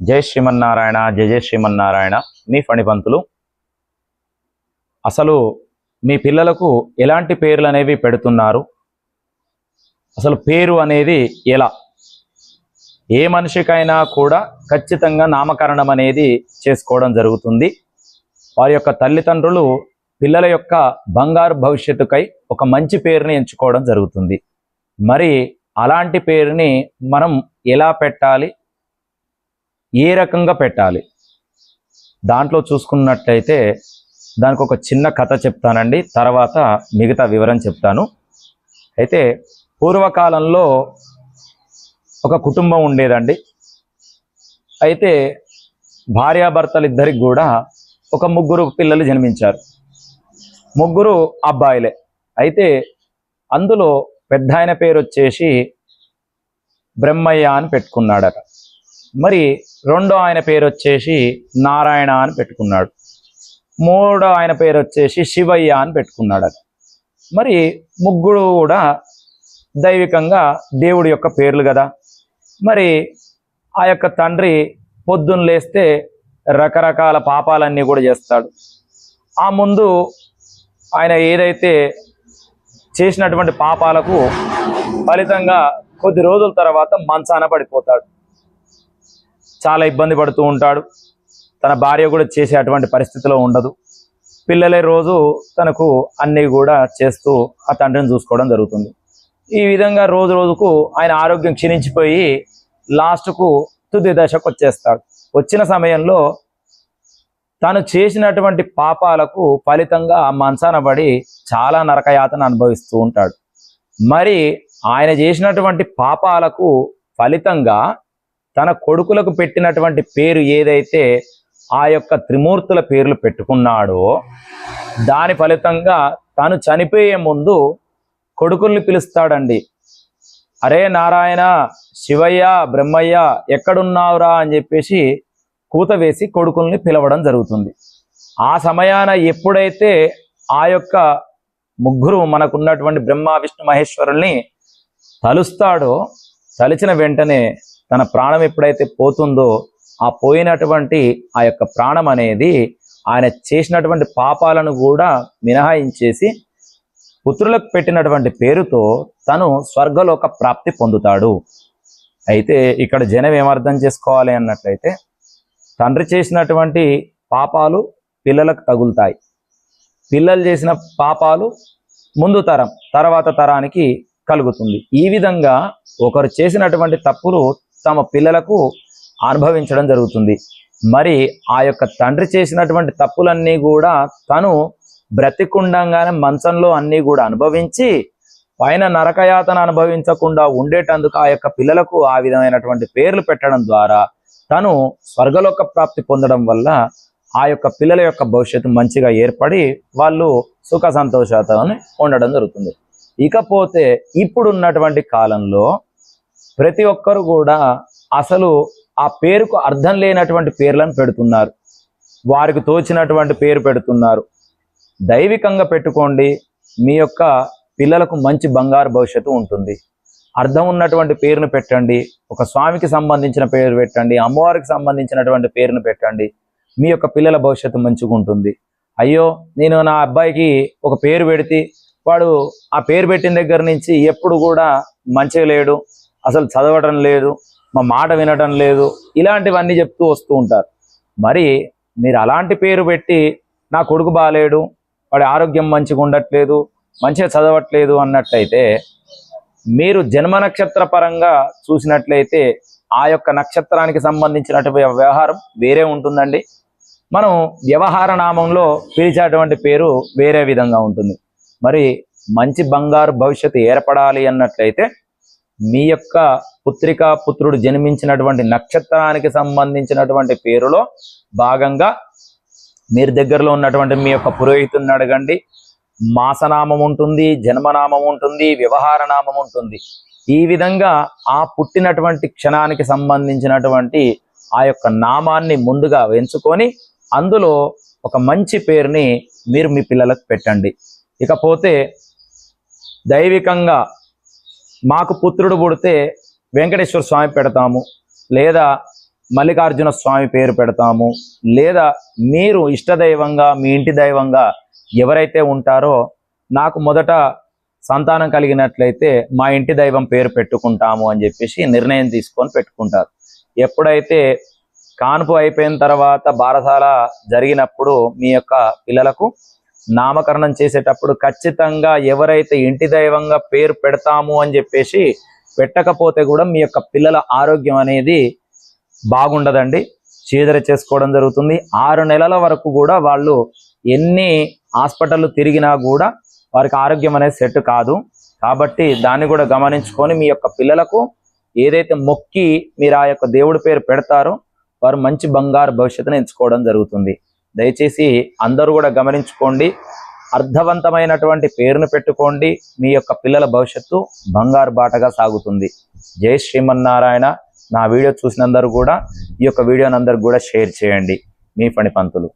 జై శ్రీమన్నారాయణ జయ జయ శ్రీమన్నారాయణ. మీ ఫణిపంతులు అసలు మీ పిల్లలకు ఎలాంటి పేర్లు అనేవి పెడుతున్నారు? అసలు పేరు అనేది ఎలా? ఏ మనిషికైనా కూడా ఖచ్చితంగా నామకరణం అనేది చేసుకోవడం జరుగుతుంది. వారి యొక్క తల్లిదండ్రులు పిల్లల యొక్క బంగారు భవిష్యత్తుకై ఒక మంచి పేరుని ఎంచుకోవడం జరుగుతుంది. మరి అలాంటి పేరుని మనం ఎలా పెట్టాలి? ఏ రకంగా పెట్టాలి? దాంట్లో చూసుకున్నట్లయితే దానికి ఒక చిన్న కథ చెప్తానండి. తర్వాత మిగతా వివరం చెప్తాను. అయితే పూర్వకాలంలో ఒక కుటుంబం ఉండేదండి. అయితే భార్యాభర్తలు ఇద్దరికి కూడా ఒక ముగ్గురు పిల్లలు జన్మించారు. ముగ్గురు అబ్బాయిలే. అయితే అందులో పెద్ద ఆయన పేరు వచ్చేసి బ్రహ్మయ్య అని పెట్టుకున్నాడట. మరి రెండో ఆయన పేరు వచ్చేసి నారాయణ అని పెట్టుకున్నాడు. మూడో ఆయన పేరు వచ్చేసి శివయ్య అని పెట్టుకున్నాడు మరి ముగ్గురు కూడా దైవికంగా దేవుడి యొక్క పేర్లు కదా. మరి ఆ యొక్క తండ్రి పొద్దున్న లేస్తే రకరకాల పాపాలన్నీ కూడా చేస్తాడు. ఆ ముందు ఆయన ఏదైతే చేసినటువంటి పాపాలకు ఫలితంగా కొద్ది రోజుల తర్వాత మంచాన పడిపోతాడు. చాలా ఇబ్బంది పడుతూ ఉంటాడు. తన భార్య కూడా చేసే అటువంటి పరిస్థితిలో ఉండదు. పిల్లలే రోజు తనకు అన్నీ కూడా చేస్తూ ఆ తండ్రిని చూసుకోవడం జరుగుతుంది. ఈ విధంగా రోజు రోజుకు ఆయన ఆరోగ్యం క్షీణించిపోయి లాస్ట్కు తుది దశకు వచ్చేస్తాడు. వచ్చిన సమయంలో తాను చేసినటువంటి పాపాలకు ఫలితంగా మంచాన పడి చాలా నరకయాతన అనుభవిస్తూ ఉంటాడు. మరి ఆయన చేసినటువంటి పాపాలకు ఫలితంగా తన కొడుకులకు పెట్టినటువంటి పేరు ఏదైతే ఆ యొక్క త్రిమూర్తుల పేర్లు పెట్టుకున్నాడో దాని ఫలితంగా తను చనిపోయే ముందు కొడుకుల్ని పిలుస్తాడండి. అరే నారాయణ శివయ్య బ్రహ్మయ్య ఎక్కడున్నావురా అని చెప్పేసి కూత వేసి కొడుకుల్ని పిలవడం జరుగుతుంది. ఆ సమయాన ఎప్పుడైతే ఆ యొక్క ముగ్గురు మనకున్నటువంటి బ్రహ్మ విష్ణు మహేశ్వరుల్ని తలుస్తాడో తలిచిన వెంటనే తన ప్రాణం ఎప్పుడైతే పోతుందో ఆ పోయినటువంటి ఆ యొక్క ప్రాణం అనేది ఆయన చేసినటువంటి పాపాలను కూడా మినహాయించేసి పుత్రులకు పెట్టినటువంటి పేరుతో తను స్వర్గలోక ప్రాప్తి పొందుతాడు. అయితే ఇక్కడ జనం ఏమర్థం చేసుకోవాలి అన్నట్లయితే తండ్రి చేసినటువంటి పాపాలు పిల్లలకు తగులుతాయి. పిల్లలు చేసిన పాపాలు ముందు తరం తర్వాత తరానికి కలుగుతుంది. ఈ విధంగా ఒకరు చేసినటువంటి తప్పులు తమ పిల్లలకు అనుభవించడం జరుగుతుంది. మరి ఆ యొక్క తండ్రి చేసినటువంటి తప్పులన్నీ కూడా తను బ్రతికుండంగానే మంచంలో అన్నీ కూడా అనుభవించి పైన నరకయాతన అనుభవించకుండా ఉండేటందుకు ఆ యొక్క పిల్లలకు ఆ విధమైనటువంటి పేర్లు పెట్టడం ద్వారా తను స్వర్గలోక ప్రాప్తి పొందడం వల్ల ఆ యొక్క పిల్లల యొక్క భవిష్యత్తు మంచిగా ఏర్పడి వాళ్ళు సుఖ సంతోషాలతో ఉండడం జరుగుతుంది. ఇకపోతే ఇప్పుడున్నటువంటి కాలంలో ప్రతి ఒక్కరు కూడా అసలు ఆ పేరుకు అర్థం లేనటువంటి పేర్లను పెడుతున్నారు. వారికి తోచినటువంటి పేరు పెడుతున్నారు. దైవికంగా పెట్టుకోండి మీ యొక్క పిల్లలకు మంచి బంగారు భవిష్యత్తు ఉంటుంది. అర్థం ఉన్నటువంటి పేరును పెట్టండి ఒక స్వామికి సంబంధించిన పేరు పెట్టండి అమ్మవారికి సంబంధించినటువంటి పేరును పెట్టండి. మీ యొక్క పిల్లల భవిష్యత్తు మంచిగా ఉంటుంది. అయ్యో నేను నా అబ్బాయికి ఒక పేరు పెడితే వాడు ఆ పేరు పెట్టిన దగ్గర నుంచి ఎప్పుడు కూడా మంచిగా లేడు. అసలు చదవటం లేదు మా మాట వినటం లేదు ఇలాంటివన్నీ చెప్తూ వస్తూ ఉంటారు. మరి మీరు అలాంటి పేరు పెట్టి నా కొడుకు బాగాలేడు వాడి ఆరోగ్యం మంచిగా ఉండట్లేదు మంచిగా చదవట్లేదు అన్నట్లయితే మీరు జన్మ నక్షత్ర పరంగా చూసినట్లయితే ఆ యొక్క నక్షత్రానికి సంబంధించినటువంటి వ్యవహారం వేరే ఉంటుందండి. మనం వ్యవహార నామంలో పిలిచేటువంటి పేరు వేరే విధంగా ఉంటుంది. మరి మంచి బంగారు భవిష్యత్తు ఏర్పడాలి అన్నట్లయితే మీ యొక్క పుత్రికా పుత్రుడు జన్మించినటువంటి నక్షత్రానికి సంబంధించినటువంటి పేరులో భాగంగా మీరు దగ్గరలో ఉన్నటువంటి మీ యొక్క పురోహితుని అడగండి. మాసనామం ఉంటుంది జన్మనామం ఉంటుంది వ్యవహార నామం ఉంటుంది. ఈ విధంగా ఆ పుట్టినటువంటి క్షణానికి సంబంధించినటువంటి ఆ యొక్క నామాన్ని ముందుగా ఎంచుకొని అందులో ఒక మంచి పేరుని మీరు మీ పిల్లలకు పెట్టండి. ఇకపోతే దైవికంగా మాకు పుత్రుడు పుడితే వెంకటేశ్వర స్వామి పెడతాము లేదా మల్లికార్జున స్వామి పేరు పెడతాము లేదా మీరు ఇష్టదైవంగా మీ ఇంటి దైవంగా ఎవరైతే ఉంటారో నాకు మొదట సంతానం కలిగినట్లయితే మా ఇంటి దైవం పేరు పెట్టుకుంటాము అని చెప్పేసి నిర్ణయం తీసుకొని పెట్టుకుంటారు. ఎప్పుడైతే కాన్పు అయిపోయిన తర్వాత బారసాల జరిగినప్పుడు మీ యొక్క పిల్లలకు నామకరణం చేసేటప్పుడు ఖచ్చితంగా ఎవరైతే ఇంటి దైవంగా పేరు పెడతాము అని చెప్పేసి పెట్టకపోతే కూడా మీ యొక్క పిల్లల ఆరోగ్యం అనేది బాగుండదండి. చీదర చేసుకోవడం జరుగుతుంది. ఆరు నెలల వరకు కూడా వాళ్ళు ఎన్ని హాస్పిటల్ తిరిగినా కూడా వారికి ఆరోగ్యం అనేది సెట్ కాదు. కాబట్టి దాన్ని కూడా గమనించుకొని మీ యొక్క పిల్లలకు ఏదైతే మొక్కి మీరు ఆ యొక్క దేవుడి పేరు పెడతారో వారు మంచి బంగారు భవిష్యత్తును ఎంచుకోవడం జరుగుతుంది. దయచేసి అందరూ కూడా గమనించుకోండి. అర్థవంతమైనటువంటి పేరును పెట్టుకోండి. మీ యొక్క పిల్లల భవిష్యత్తు బంగారు బాటగా సాగుతుంది. జై శ్రీమన్నారాయణ. నా వీడియో చూసినందరూ కూడా ఈ యొక్క వీడియోని అందరు కూడా షేర్ చేయండి. మీ పని పంతులు